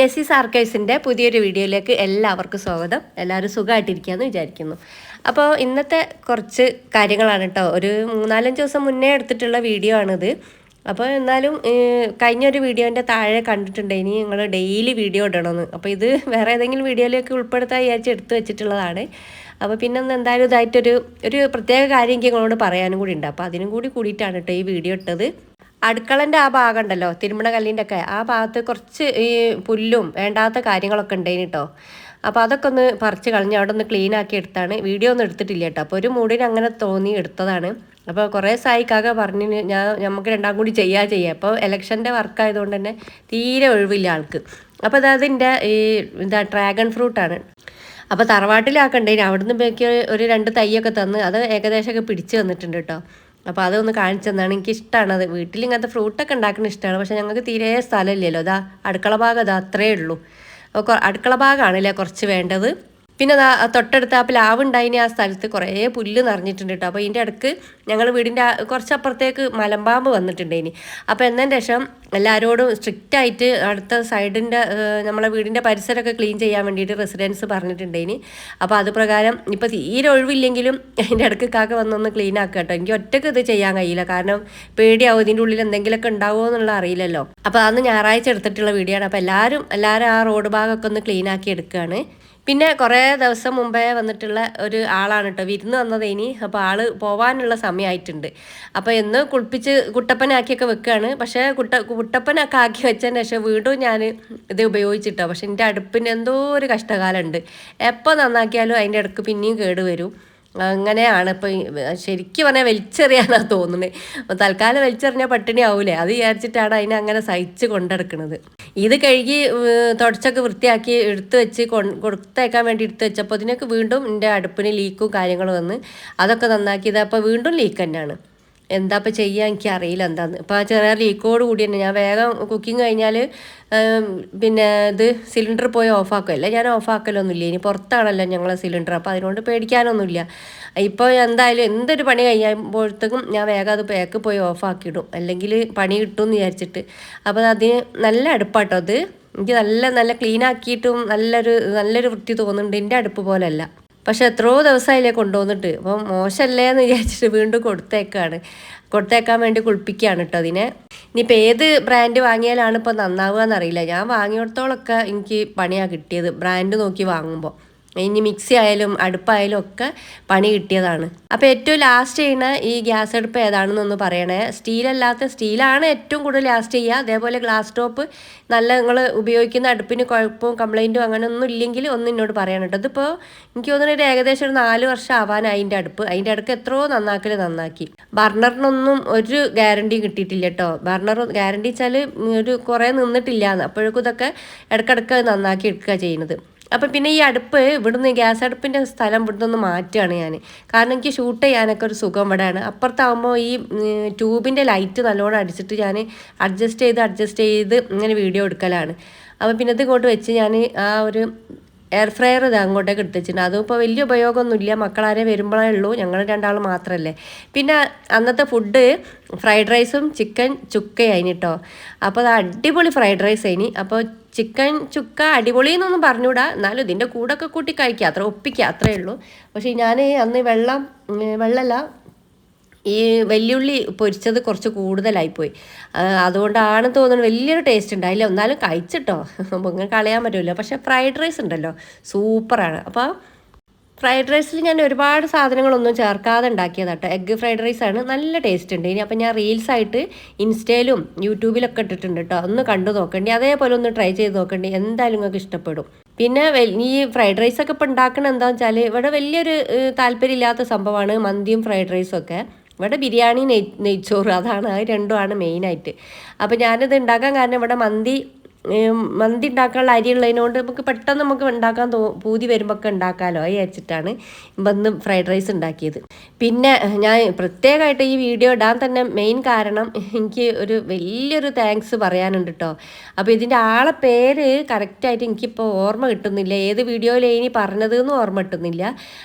നെസീസ് ആർക്കൈവ്സിന്റെ പുതിയൊരു വീഡിയോയിലേക്ക് എല്ലാവർക്കും സ്വാഗതം. എല്ലാവരും സുഖമായിട്ടിരിക്കുകയെന്ന് വിചാരിക്കുന്നു. അപ്പോൾ ഇന്നത്തെ കുറച്ച് കാര്യങ്ങളാണ് കേട്ടോ. ഒരു മൂന്നാലഞ്ച് ദിവസം മുന്നേ എടുത്തിട്ടുള്ള വീഡിയോ ആണിത്. അപ്പോൾ എന്നാലും കഴിഞ്ഞൊരു വീഡിയോന്റെ താഴെ കണ്ടിട്ടുണ്ട്. ഇനി നിങ്ങൾ ഡെയിലി വീഡിയോ ഇടണമെന്ന്. അപ്പോൾ ഇത് വേറെ ഏതെങ്കിലും വീഡിയോയിലേക്ക് ഉൾപ്പെടുത്താൻ വിചാരിച്ച് എടുത്തു വെച്ചിട്ടുള്ളതാണ്. അപ്പോൾ പിന്നെ ഒന്ന് എന്തായാലും ഇതായിട്ടൊരു ഒരു പ്രത്യേക കാര്യം എനിക്ക് നിങ്ങളോട് പറയാനും കൂടി ഉണ്ട്. അപ്പോൾ അതിനും കൂടി കൂടിയിട്ടാണ് കേട്ടോ ഈ വീഡിയോ ഇട്ടത്. അടുക്കളന്റെ ആ ഭാഗം ഉണ്ടല്ലോ തിരുമണ കല്ലിന്റെ ഒക്കെ ആ ഭാഗത്ത് കുറച്ച് ഈ പുല്ലും വേണ്ടാത്ത കാര്യങ്ങളൊക്കെ ഉണ്ടായിന് കേട്ടോ അപ്പോൾ അതൊക്കെ ഒന്ന് പറിച്ച് കളഞ്ഞ് അവിടെ ഒന്ന് ക്ലീൻ ആക്കി എടുത്താണ്. വീഡിയോ ഒന്നും എടുത്തിട്ടില്ല കേട്ടോ അപ്പോൾ ഒരു മൂടിന് അങ്ങനെ തോന്നി എടുത്തതാണ്. അപ്പോൾ കുറേ സായിക്കാക പറഞ്ഞു ഞാൻ നമുക്ക് രണ്ടാം കൂടി ചെയ്യാ ചെയ്യാം. അപ്പോൾ ഇലക്ഷന്റെ വർക്കായതുകൊണ്ട് തന്നെ തീരെ ഒഴിവില്ല ആൾക്ക്. അപ്പോൾ അതായത് എന്റെ ഈ എന്താ ഡ്രാഗൺ ഫ്രൂട്ടാണ് അപ്പോൾ തറവാട്ടിലാക്കണ്ടേ അവിടുന്ന് ബാക്കി ഒരു രണ്ട് തൈയൊക്കെ തന്ന് അത് ഏകദേശമൊക്കെ പിടിച്ച് വന്നിട്ടുണ്ട് കേട്ടോ അപ്പോൾ അതൊന്ന് കാണിച്ചു എനിക്ക് ഇഷ്ടമാണ് അത്. വീട്ടിൽ ഇങ്ങനത്തെ ഫ്രൂട്ടൊക്കെ ഉണ്ടാക്കുന്ന ഇഷ്ടമാണ് പക്ഷേ ഞങ്ങൾക്ക് തീരെ സ്ഥലമില്ലല്ലോ. അതാ അടുക്കള ഭാഗം അതാ അത്രയേ ഉള്ളൂ. അപ്പോൾ അടുക്കള ഭാഗമാണല്ലേ കുറച്ച് വേണ്ടത്. പിന്നെ തൊട്ടടുത്ത് ആ പ്ലാവ് ഉണ്ടായിന് ആ സ്ഥലത്ത് കുറേ പുല്ല് നിറഞ്ഞിട്ടുണ്ട് കേട്ടോ അപ്പോൾ ഇതിന്റെ അടുക്ക് ഞങ്ങൾ വീടിന്റെ കുറച്ചപ്പുറത്തേക്ക് മലമ്പാമ്പ് വന്നിട്ടുണ്ട് ഇനി അപ്പോൾ എന്നതിന് ശേഷം എല്ലാവരോടും സ്ട്രിക്റ്റ് ആയിട്ട് അടുത്ത സൈഡിന്റെ നമ്മളെ വീടിന്റെ പരിസരമൊക്കെ ക്ലീൻ ചെയ്യാൻ വേണ്ടിയിട്ട് റെസിഡൻസ് പറഞ്ഞിട്ടുണ്ട് ഇനി അപ്പോൾ അത് പ്രകാരം ഇപ്പോൾ തീരെ ഒഴിവില്ലെങ്കിലും അതിന്റെ ഇടയ്ക്ക് കാക്ക വന്നൊന്ന് ക്ലീൻ ആക്കുക കേട്ടോ എനിക്ക് ഒറ്റയ്ക്ക് ഇത് ചെയ്യാൻ കഴിയില്ല. കാരണം പേടിയാവും ഇതിന്റെ ഉള്ളിൽ എന്തെങ്കിലുമൊക്കെ ഉണ്ടാവുമോ എന്നുള്ള അറിയില്ലല്ലോ. അപ്പോൾ അന്ന് ഞായറാഴ്ച എടുത്തിട്ടുള്ള വീഡിയോ ആണ്. അപ്പോൾ എല്ലാവരും എല്ലാവരും ആ റോഡ് ഭാഗമൊക്കെ ഒന്ന് ക്ലീൻ ആക്കി എടുക്കുകയാണ് പിന്നെ കുറേ ദിവസം മുമ്പേ വന്നിട്ടുള്ള ഒരു ആളാണ് കേട്ടോ. വിരുന്ന് വന്നത് ഇനി. അപ്പോൾ ആൾ പോവാനുള്ള സമയമായിട്ടുണ്ട് അപ്പോൾ എന്ന് കുളിപ്പിച്ച് കുട്ടപ്പനാക്കിയൊക്കെ വെക്കുകയാണ് പക്ഷേ കുട്ട കുട്ടപ്പനൊക്കെ ആക്കി വെച്ചതിന് ശേഷം വീണ്ടും ഞാൻ ഇത് ഉപയോഗിച്ചിട്ടോ. പക്ഷെ എന്റെ അടുപ്പിന് എന്തോ ഒരു കഷ്ടകാലമുണ്ട്. എപ്പോൾ നന്നാക്കിയാലും അതിന്റെ ഇടയ്ക്ക് പിന്നെയും കേട് വരും. അങ്ങനെയാണ്. ഇപ്പം ശരിക്കും പറഞ്ഞാൽ വലിച്ചെറിയാനാണ് തോന്നുന്നത് അപ്പോൾ തൽക്കാലം വലിച്ചെറിഞ്ഞാൽ പട്ടിണി ആവൂലേ. അത് വിചാരിച്ചിട്ടാണ് അതിനെ അങ്ങനെ സഹിച്ച് കൊണ്ടെടുക്കുന്നത് ഇത് കഴുകി തുടച്ചൊക്കെ വൃത്തിയാക്കി എടുത്തു വെച്ച് കൊടുത്തേക്കാൻ വേണ്ടി എടുത്തു വെച്ചപ്പോൾ ഇതിനൊക്കെ വീണ്ടും എന്റെ അടുപ്പിന് ലീക്കും കാര്യങ്ങളും വന്ന് അതൊക്കെ നന്നാക്കിയത് അപ്പോൾ വീണ്ടും ലീക്ക് തന്നെയാണ്. എന്താ ഇപ്പം ചെയ്യുക എനിക്ക് അറിയില്ല എന്താന്ന്. ഇപ്പം ആ ചെറിയ ലീക്കോട് കൂടി തന്നെ ഞാൻ വേഗം കുക്കിംഗ് കഴിഞ്ഞാൽ പിന്നെ ഇത് സിലിണ്ടർ പോയി ഓഫാക്കുമല്ലേ ഞാൻ ഓഫാക്കലൊന്നുമില്ല. ഇനി പുറത്താണല്ലോ ഞങ്ങളെ സിലിണ്ടർ. അപ്പോൾ അതിനോട് പേടിക്കാനൊന്നുമില്ല. ഇപ്പോൾ എന്തായാലും എന്തൊരു പണി കഴിയുമ്പോഴത്തേക്കും ഞാൻ വേഗം അത് പേക്ക് പോയി ഓഫാക്കിയിടും. അല്ലെങ്കിൽ പണി കിട്ടും എന്ന് വിചാരിച്ചിട്ട് അപ്പോൾ അതിന് നല്ല അടുപ്പാട്ടോ അത്. എനിക്ക് നല്ല നല്ല ക്ലീൻ ആക്കിയിട്ടും നല്ലൊരു നല്ലൊരു വൃത്തി തോന്നുന്നുണ്ട്. എന്റെ അടുപ്പ് പോലെയല്ല പക്ഷെ എത്രയോ ദിവസമായില്ലേ കൊണ്ടുവന്നിട്ട്. അപ്പം മോശമല്ലേ എന്ന് വിചാരിച്ചിട്ട് വീണ്ടും കൊടുത്തേക്കാണ്. കൊടുത്തേക്കാൻ വേണ്ടി കുളിപ്പിക്കുകയാണ് കേട്ടോ അതിനെ. ഇനിയിപ്പോൾ ഏത് ബ്രാൻഡ് വാങ്ങിയാലാണ് ഇപ്പോൾ നന്നാവുക എന്നറിയില്ല ഞാൻ വാങ്ങിയിടത്തോളമൊക്കെ എനിക്ക് പണിയാണ് കിട്ടിയത്. ബ്രാൻഡ് നോക്കി വാങ്ങുമ്പോൾ ഇനി മിക്സി ആയാലും അടുപ്പായാലും ഒക്കെ പണി കിട്ടിയതാണ്. അപ്പോൾ ഏറ്റവും ലാസ്റ്റ് ചെയ്യുന്ന ഈ ഗ്യാസ് അടുപ്പ് ഏതാണെന്നൊന്ന് പറയണേ. സ്റ്റീലല്ലാത്ത സ്റ്റീലാണ് ഏറ്റവും കൂടുതൽ ലാസ്റ്റ് ചെയ്യുക. അതേപോലെ ഗ്ലാസ് ടോപ്പ് നല്ല നിങ്ങൾ ഉപയോഗിക്കുന്ന അടുപ്പിന് കുഴപ്പവും കംപ്ലൈന്റും അങ്ങനെ ഒന്നും ഇല്ലെങ്കിൽ ഒന്ന് എന്നോട് പറയണം കേട്ടോ. ഇതിപ്പോൾ എനിക്ക് തോന്നുന്നു ഒരു ഏകദേശം ഒരു നാല് വർഷം ആവാനായി അതിന്റെ അടുപ്പ്. അതിന്റെ അടുക്ക് എത്രയോ നന്നാക്കൽ നന്നാക്കി. ബർണറിനൊന്നും ഒരു ഗ്യാരണ്ടി കിട്ടിയിട്ടില്ല കേട്ടോ. ബർണർ ഗ്യാരണ്ടി വെച്ചാൽ ഒരു കുറേ നിന്നിട്ടില്ല അപ്പോഴേക്കും ഇതൊക്കെ ഇടയ്ക്കിടയ്ക്ക് നന്നാക്കി എടുക്കുക ചെയ്യുന്നത്. അപ്പം പിന്നെ ഈ അടുപ്പ് ഇവിടുന്ന് ഗ്യാസ് അടുപ്പിന്റെ സ്ഥലം ഇവിടുന്ന് ഒന്ന് മാറ്റുകയാണ് ഞാൻ കാരണം എനിക്ക് ഷൂട്ട് ചെയ്യാനൊക്കെ ഒരു സുഖം ഇവിടെയാണ്. അപ്പുറത്താകുമ്പോൾ ഈ ട്യൂബിന്റെ ലൈറ്റ് നല്ലോണം അടിച്ചിട്ട് ഞാൻ അഡ്ജസ്റ്റ് ചെയ്ത് അഡ്ജസ്റ്റ് ചെയ്ത് ഇങ്ങനെ വീഡിയോ എടുക്കലാണ്. അപ്പം പിന്നെ ഇത് ഇങ്ങോട്ട് വെച്ച് ഞാൻ ആ ഒരു എയർ ഫ്രയർ ഇത് അങ്ങോട്ടേക്ക് എടുത്തിട്ടുണ്ട് അതും ഇപ്പോൾ വലിയ ഉപയോഗമൊന്നുമില്ല. മക്കളാരെ വരുമ്പോഴേ ഉള്ളൂ. ഞങ്ങൾ രണ്ടാൾ മാത്രമല്ലേ. പിന്നെ അന്നത്തെ ഫുഡ് ഫ്രൈഡ് റൈസും ചിക്കൻ ചുക്കയായിന് കേട്ടോ. അപ്പോൾ അത് അടിപൊളി ഫ്രൈഡ് റൈസ് ആയിനി അപ്പോൾ ചിക്കൻ ചുക്ക അടിപൊളി എന്നൊന്നും പറഞ്ഞുകൂടാ. എന്നാലും ഇതിന്റെ കൂടൊക്കെ കൂട്ടി കഴിക്കുക അത്ര ഒപ്പിക്കുക അത്രയേ ഉള്ളൂ. പക്ഷേ ഞാൻ അന്ന് വെള്ളം വെള്ളമല്ല ഈ വെല്ലുള്ളി പൊരിച്ചത് കുറച്ച് കൂടുതലായിപ്പോയി. അതുകൊണ്ടാണ് തോന്നുന്നത് വലിയൊരു ടേസ്റ്റ് ഉണ്ടായില്ല. എന്നാലും കഴിച്ചിട്ടോ. ഇങ്ങനെ കളയാൻ പറ്റില്ല പക്ഷേ ഫ്രൈഡ് റൈസ് ഉണ്ടല്ലോ. സൂപ്പറാണ് അപ്പോൾ ഫ്രൈഡ് റൈസിൽ ഞാൻ ഒരുപാട് സാധനങ്ങളൊന്നും ചേർക്കാതെ ഉണ്ടാക്കിയതാട്ടോ എഗ്ഗ് ഫ്രൈഡ് റൈസ് ആണ്. നല്ല ടേസ്റ്റ് ഉണ്ട്. ഇനി അപ്പം ഞാൻ റീൽസ് ആയിട്ട് ഇൻസ്റ്റയിലും യൂട്യൂബിലൊക്കെ ഇട്ടിട്ടുണ്ട് കേട്ടോ ഒന്ന് കണ്ടു നോക്കണ്ടി. അതേപോലെ ഒന്ന് ട്രൈ ചെയ്ത് നോക്കണ്ടി. എന്തായാലും നിങ്ങൾക്ക് ഇഷ്ടപ്പെടും. പിന്നെ ഈ ഫ്രൈഡ് റൈസൊക്കെ ഇപ്പോൾ ഇപ്പം ഉണ്ടാക്കണത് എന്താണെന്ന് വെച്ചാൽ ഇവിടെ വലിയൊരു താല്പര്യമില്ലാത്ത സംഭവമാണ് മന്തിയും ഫ്രൈഡ് റൈസും ഒക്കെ. ഇവിടെ ബിരിയാണി നെയ് നെയ്ച്ചോറ് അതാണ് അത് രണ്ടുമാണ് മെയിനായിട്ട് അപ്പോൾ ഞാനിത് ഉണ്ടാക്കാൻ കാരണം ഇവിടെ മന്തി മന്തി ഉണ്ടാക്കാനുള്ള അരി ഉള്ളതിനോണ്ട് നമുക്ക് പെട്ടെന്ന് നമുക്ക് ഉണ്ടാക്കാൻ തോ പൂതി വരുമ്പോൾ ഒക്കെ ഉണ്ടാക്കാമല്ലോ വിചാരിച്ചിട്ടാണ് വന്ന് ഫ്രൈഡ് റൈസ് ഉണ്ടാക്കിയത്. പിന്നെ ഞാൻ പ്രത്യേകമായിട്ട് ഈ വീഡിയോ ഇടാൻ തന്നെ മെയിൻ കാരണം എനിക്ക് ഒരു വലിയൊരു താങ്ക്സ് പറയാനുണ്ട് കേട്ടോ അപ്പോൾ ഇതിന്റെ ആളെ പേര് കറക്റ്റായിട്ട് എനിക്കിപ്പോൾ ഓർമ്മ കിട്ടുന്നില്ല. ഏത് വീഡിയോയിൽ ഇനി പറഞ്ഞത് എന്ന് ഓർമ്മ കിട്ടുന്നില്ല.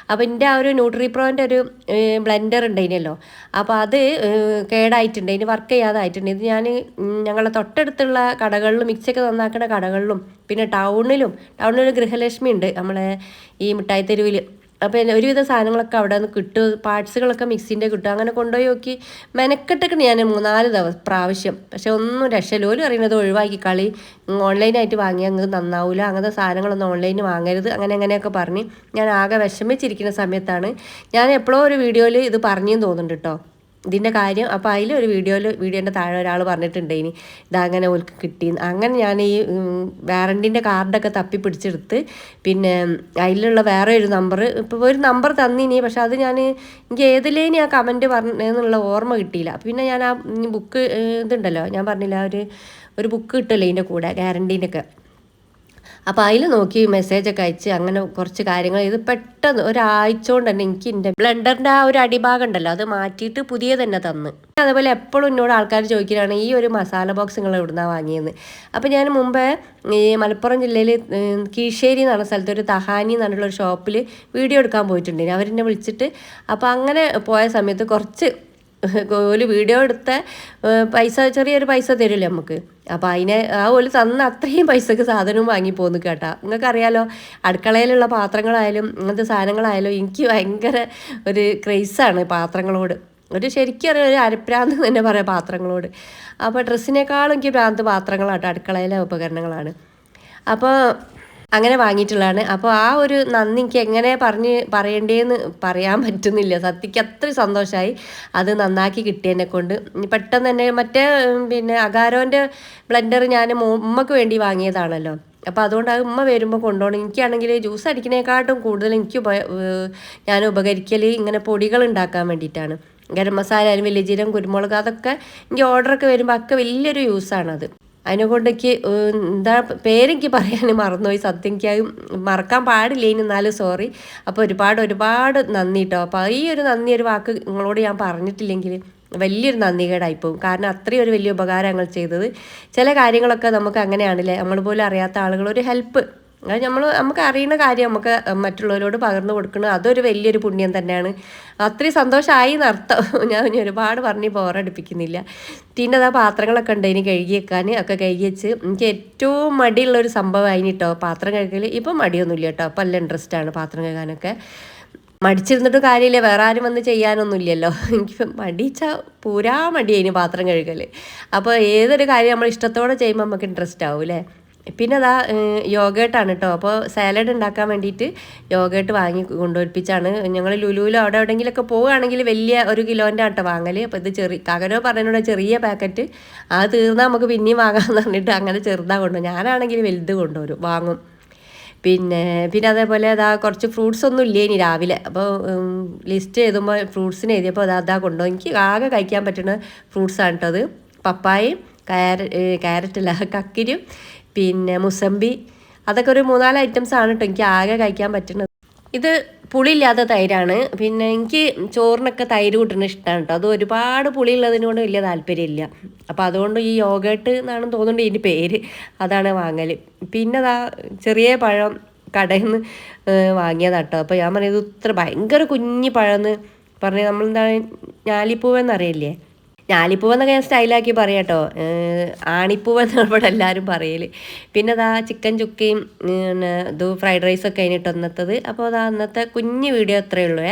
അപ്പോൾ എന്റെ ആ ഒരു ന്യൂട്രി പ്രോന്റെ ഒരു ബ്ലെൻഡർ ഉണ്ടായിരുന്നല്ലോ അപ്പോൾ അത് കേടായിട്ടുണ്ട്. ഇനി വർക്ക് ചെയ്യാതായിട്ടുണ്ട്. ഇത് ഞാൻ ഞങ്ങളെ തൊട്ടടുത്തുള്ള കടകളിൽ മിക്സൊക്കെ നന്നാക്കുന്ന കടകളിലും പിന്നെ ടൗണിലും ടൗണിൽ ഗൃഹലക്ഷ്മി ഉണ്ട് നമ്മളെ ഈ മിഠായി തെരുവിൽ അപ്പോൾ എന്നെ ഒരുവിധ സാധനങ്ങളൊക്കെ അവിടെ നിന്ന് കിട്ടും. പാർട്സുകളൊക്കെ മിക്സിന്റെ കിട്ടും. അങ്ങനെ കൊണ്ടുപോയി നോക്കി. മെനക്കെട്ടൊക്കെ ഞാൻ മൂന്നാൽ ദിവസം പ്രാവശ്യം. പക്ഷെ ഒന്നും രക്ഷയില്ല. അറിയുന്നത് ഒഴിവാക്കി കളി. ഓൺലൈനായിട്ട് വാങ്ങിയാൽ അങ്ങ് നന്നാവില്ല അങ്ങനത്തെ സാധനങ്ങളൊന്നും ഓൺലൈനിൽ വാങ്ങരുത്. അങ്ങനെ അങ്ങനെയൊക്കെ പറഞ്ഞ് ഞാൻ ആകെ വിഷമിച്ചിരിക്കുന്ന സമയത്താണ്. ഞാൻ എപ്പോഴോ ഒരു വീഡിയോയിൽ ഇത് പറഞ്ഞെന്ന് തോന്നുന്നുണ്ട് കേട്ടോ ഇതിന്റെ കാര്യം അപ്പോൾ അതിൽ ഒരു വീഡിയോയിൽ വീഡിയോന്റെ താഴെ ഒരാൾ പറഞ്ഞിട്ടുണ്ട് ഇനി ഇതങ്ങനെ ഓൽക്ക് കിട്ടി. അങ്ങനെ ഞാൻ ഈ വാറന്റിന്റെ കാർഡൊക്കെ തപ്പി പിടിച്ചെടുത്ത് പിന്നെ അതിലുള്ള വേറെ ഒരു നമ്പർ ഇപ്പോൾ ഒരു നമ്പർ തന്നിനി പക്ഷെ അത് ഞാൻ എനിക്ക് ഏതിലേനി ആ കമന്റ് പറഞ്ഞെന്നുള്ള ഓർമ്മ കിട്ടിയില്ല. പിന്നെ ഞാൻ ആ ബുക്ക് ഇതുണ്ടല്ലോ ഞാൻ പറഞ്ഞില്ല ഒരു ഒരു ബുക്ക് കിട്ടുമല്ലോ ഇതിന്റെ കൂടെ ഗ്യാരണ്ടീന്റെ ഒക്കെ അപ്പോൾ അതിൽ നോക്കി മെസ്സേജൊക്കെ അയച്ച് അങ്ങനെ കുറച്ച് കാര്യങ്ങൾ ഇത് പെട്ടെന്ന് ഒരാഴ്ച കൊണ്ട് തന്നെ എനിക്ക് എന്റെ ബ്ലെൻഡറിന്റെ ആ ഒരു അടിഭാഗം ഉണ്ടല്ലോ അത് മാറ്റിയിട്ട് പുതിയ തന്നെ തന്ന്. അതേപോലെ എപ്പോഴും എന്നോട് ആൾക്കാർ ചോദിക്കുകയാണ് ഈ ഒരു മസാല ബോക്സ് നിങ്ങൾ എവിടുന്നാണ് വാങ്ങിയെന്ന്? അപ്പോൾ ഞാൻ മുമ്പേ ഈ മലപ്പുറം ജില്ലയിൽ കീഴ്ശ്ശേരി എന്ന് പറഞ്ഞ സ്ഥലത്ത് ഒരു തഹാനി എന്നുള്ള ഒരു ഷോപ്പിൽ വീഡിയോ എടുക്കാൻ പോയിട്ടുണ്ടായിരുന്നു അവരെന്നെ വിളിച്ചിട്ട് അപ്പോൾ അങ്ങനെ പോയ സമയത്ത് കുറച്ച് ഒരു വീഡിയോ എടുത്ത പൈസ ചെറിയൊരു പൈസ തരില്ലേ നമുക്ക്? അപ്പോൾ അതിനെ ആ ഒരു തന്ന അത്രയും പൈസക്ക് സാധനവും വാങ്ങി പോന്നു കേട്ടാ. നിങ്ങൾക്കറിയാലോ അടുക്കളയിലുള്ള പാത്രങ്ങളായാലും ഇങ്ങനത്തെ സാധനങ്ങളായാലും എനിക്ക് ഭയങ്കര ഒരു ക്രേസാണ് പാത്രങ്ങളോട്. ഒരു ശരിക്കും അറിയാം ഒരു അരപ്രാന്ത് തന്നെ പറയാം പാത്രങ്ങളോട്. അപ്പോൾ ഡ്രസ്സിനേക്കാളും എനിക്ക് ഭ്രാന്ത് പാത്രങ്ങളാട്ടോ അടുക്കളയിലെ ഉപകരണങ്ങളാണ്. അപ്പോൾ അങ്ങനെ വാങ്ങിയിട്ടുള്ളതാണ്. അപ്പോൾ ആ ഒരു നന്ദി എനിക്ക് എങ്ങനെ പറഞ്ഞ് പറയേണ്ടതെന്ന് പറയാൻ പറ്റുന്നില്ല. സത്യക്ക് അത്ര സന്തോഷമായി അത് നന്നാക്കി കിട്ടിയതിനെ കൊണ്ട്. പെട്ടെന്ന് തന്നെ മറ്റേ പിന്നെ അകാരോന്റെ ബ്ലെൻഡർ ഞാൻ ഉമ്മക്ക് വേണ്ടി വാങ്ങിയതാണല്ലോ. അപ്പോൾ അതുകൊണ്ട് അത് ഉമ്മ വരുമ്പോൾ കൊണ്ടുപോകണം. എനിക്കാണെങ്കിൽ ജ്യൂസ് അടിക്കുന്നതിനെക്കാട്ടും കൂടുതൽ എനിക്ക് ഞാൻ ഉപകരിക്കൽ ഇങ്ങനെ പൊടികൾ ഉണ്ടാക്കാൻ വേണ്ടിയിട്ടാണ്. ഗരം മസാല വലിയ ജീരം കുരുമുളക് അതൊക്കെ എനിക്ക് ഓർഡറൊക്കെ വരുമ്പോൾ ഒക്കെ വലിയൊരു യൂസാണത് അതിനെ കൊണ്ട് എന്താ പേരെനിക്ക് പറയാൻ മറന്നുപോയി. സത്യം മറക്കാൻ പാടില്ല ഇനി എന്നാലും സോറി അപ്പോൾ ഒരുപാട് ഒരുപാട് നന്ദി കേട്ടോ അപ്പോൾ ഈ ഒരു നന്ദി ഒരു വാക്ക് നിങ്ങളോട് ഞാൻ പറഞ്ഞിട്ടില്ലെങ്കിൽ വലിയൊരു നന്ദികേടായിപ്പോവും. കാരണം അത്രയും ഒരു വലിയ ഉപകാരം ഞങ്ങൾ ചെയ്തത്. ചില കാര്യങ്ങളൊക്കെ നമുക്ക് അങ്ങനെയാണല്ലേ? നമ്മൾ പോലും അറിയാത്ത ആളുകൾ ഒരു ഹെൽപ്പ് അത് നമ്മൾ നമുക്ക് അറിയുന്ന കാര്യം നമുക്ക് മറ്റുള്ളവരോട് പകർന്നു കൊടുക്കണം അതൊരു വലിയൊരു പുണ്യം തന്നെയാണ്. അത്രയും സന്തോഷമായി എന്നർത്ഥം ഞാൻ ഇനി ഒരുപാട് പറഞ്ഞ് ബോറടിപ്പിക്കുന്നില്ല പിന്നെ അതാ പാത്രങ്ങളൊക്കെ ഉണ്ട് ഇനി കഴുകി വെക്കാൻ ഒക്കെ കഴുകി വെച്ച്. എനിക്ക് ഏറ്റവും മടിയുള്ള ഒരു സംഭവമായി കേട്ടോ പാത്രം കഴുകൽ ഇപ്പം മടിയൊന്നുമില്ല കേട്ടോ അപ്പം നല്ല ഇൻട്രസ്റ്റാണ് പാത്രം കഴുകാനൊക്കെ. മടിച്ചിരുന്നിട്ട് കാര്യമില്ല വേറെ ആരും വന്ന് ചെയ്യാനൊന്നുമില്ലല്ലോ. എനിക്ക് മടിച്ച പൂരാ മടിയായിന് പാത്രം കഴുകൽ അപ്പോൾ ഏതൊരു കാര്യം നമ്മൾ ഇഷ്ടത്തോടെ ചെയ്യുമ്പോൾ നമുക്ക് ഇൻട്രസ്റ്റ് ആവും അല്ലേ പിന്നെ അതാ യോഗേട്ടാണ് കേട്ടോ അപ്പോൾ സാലഡ് ഉണ്ടാക്കാൻ വേണ്ടിയിട്ട് യോഗേട്ട് വാങ്ങി കൊണ്ടുവരിപ്പിച്ചാണ് ഞങ്ങൾ ലുലുവിലോ അവിടെ എവിടെയെങ്കിലുമൊക്കെ പോവുകയാണെങ്കിൽ വലിയ ഒരു കിലോന്റെ ആട്ടോ വാങ്ങൽ അപ്പോൾ ഇത് ചെറിയ കകനോ പറഞ്ഞതിനോട് ചെറിയ പാക്കറ്റ്. ആ തീർന്നാൽ നമുക്ക് പിന്നെയും വാങ്ങാമെന്ന് പറഞ്ഞിട്ട് അങ്ങനെ ചെറുതാണ് കൊണ്ടുപോകും ഞാനാണെങ്കിൽ വലുത് കൊണ്ടുവരും വാങ്ങും. പിന്നെ പിന്നെ അതേപോലെ അതാ കുറച്ച് ഫ്രൂട്ട്സ് ഒന്നും ഇല്ലേ ഇനി രാവിലെ അപ്പോൾ ലിസ്റ്റ് എഴുതുമ്പോൾ ഫ്രൂട്ട്സിന് എഴുതിയപ്പോൾ അതാ അതാ കൊണ്ടുപോകും എനിക്ക് ആകെ കഴിക്കാൻ പറ്റുന്ന ഫ്രൂട്ട്സാണ് കേട്ടോ അത്. പപ്പായയും കാര കാരറ്റല്ല കക്കിരും പിന്നെ മുസമ്പി. അതൊക്കെ ഒരു മൂന്നാൽ ഐറ്റംസ് ആണ് കേട്ടോ എനിക്ക് ആകെ കഴിക്കാൻ പറ്റുന്നത്. ഇത് പുളിയില്ലാത്ത തൈരാണ്. പിന്നെ എനിക്ക് ചോറിനൊക്കെ തൈര് കൂട്ടുന്ന ഇഷ്ടമാണ് കേട്ടോ അത് ഒരുപാട് പുളിയുള്ളതിനോട് വലിയ താല്പര്യമില്ല. അപ്പോൾ അതുകൊണ്ട് ഈ യോഗേട്ട് എന്നാണ് തോന്നുന്നുണ്ട് ഇതിന്റെ പേര്. അതാണ് വാങ്ങൽ പിന്നെ അതാ ചെറിയ പഴം കടയിൽ നിന്ന് വാങ്ങിയതാട്ടോ അപ്പോൾ ഞാൻ പറഞ്ഞത് ഇത്ര ഭയങ്കര കുഞ്ഞി പഴമെന്ന് പറഞ്ഞ് നമ്മളെന്താ ഞാലിപ്പൂവെന്നറിയില്ലേ ഞാലിപ്പൂവെന്നൊക്കെ ഞാൻ സ്റ്റൈലാക്കി പറയാം കേട്ടോ ആണിപ്പൂവെന്നാണ് ഇവിടെ എല്ലാവരും പറയൽ പിന്നെ അതാ ചിക്കൻ ചുക്കയും ഇത് ഫ്രൈഡ് റൈസൊക്കെ കഴിഞ്ഞിട്ട് അന്നത്തത് അപ്പോൾ അതാ അന്നത്തെ കുഞ്ഞ് വീഡിയോ അത്രയേ ഉള്ളൂ.